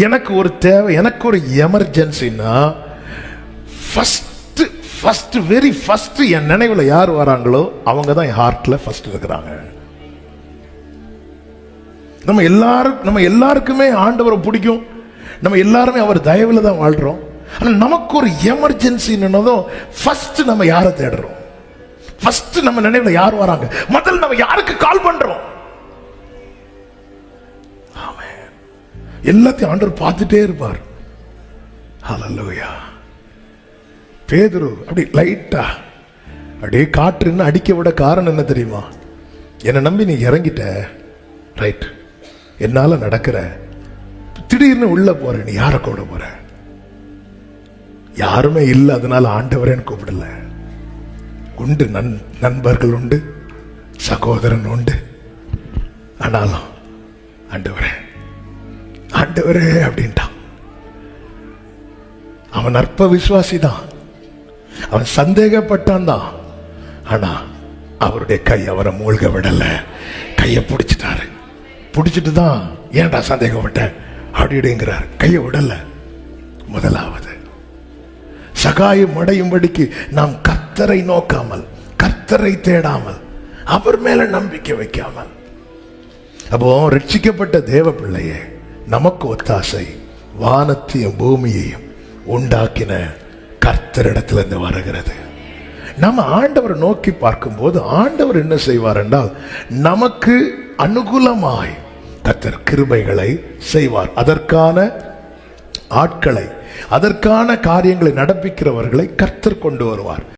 எனக்கு ஒரு தேவை எனக்கு ஒரு எமர்ஜென்சின்னா ஃபஸ்ட்டு ஃபஸ்ட்டு வெரி ஃபஸ்ட்டு என் நினைவில் யார் வராங்களோ அவங்க தான் என் ஹார்ட்டில் ஃபஸ்ட் இருக்கிறாங்க. நம்ம எல்லாரும் நம்ம எல்லாருக்குமே ஆண்டவரை பிடிக்கும். நம்ம எல்லாருமே அவர் தயவில் தான் வாழ்கிறோம் ஆனால் நமக்கு ஒரு எமர்ஜென்சின்னதும் ஃபஸ்ட்டு நம்ம யாரை தேடுறோம்? ஃபஸ்ட்டு நம்ம நினைவில் யார் வராங்க? முதல்ல நம்ம யாருக்கு கால் பண்ணுறோம் ஆமாம் எல்லாத்தையும் ஆண்டவர் பார்த்துட்டே இருப்பார். ஹalleluya பேதுரு அப்படி லைட்டா அப்படியே காற்றுன்னு அடிக்க விட காரணம் என்ன தெரியுமா? என்னை நம்பி நீ இறங்கிட்ட. ரைட் என்னால் நடக்கிற. திடீர்னு உள்ளே போற. நீ யாரை கூட போற? யாருமே இல்லை அதனால ஆண்டவரேன்னு கூப்பிடல. உண்டு நன் நண்பர்கள் உண்டு சகோதரன் உண்டு. ஆனாலும் ஆண்டவரே ஆண்டவரே அப்படின்ட்டான். அவன் அற்ப விசுவாசி தான் அவன் சந்தேகப்பட்டான் தான் ஆனா அவருடைய கை அவரை மூழ்க விடல. கையை பிடிச்சிட்டாரு. பிடிச்சிட்டு தான் ஏன்டா சந்தேகப்பட்ட? அப்படிங்கிறார் கையை விடல. முதலாவது சகாயம் அடையும்படிக்கு நாம் கத்தரை நோக்காமல் கர்த்தரை தேடாமல் அவர் மேல நம்பிக்கை வைக்காமல். அப்போ ரட்சிக்கப்பட்ட தேவ பிள்ளையே நமக்கு ஒத்தாசை வானத்தையும் பூமியையும் உண்டாக்கின கர்த்தரிடத்திலிருந்து வருகிறது. நம்ம ஆண்டவரை நோக்கி பார்க்கும்போது ஆண்டவர் என்ன செய்வார் என்றால் நமக்கு அனுகூலமாய் கத்தர் கிருபைகளை செய்வார். அதற்கான ஆட்களை அதற்கான காரியங்களை நடப்பிக்கிறவர்களை கர்த்தர் கொண்டு வருவார்.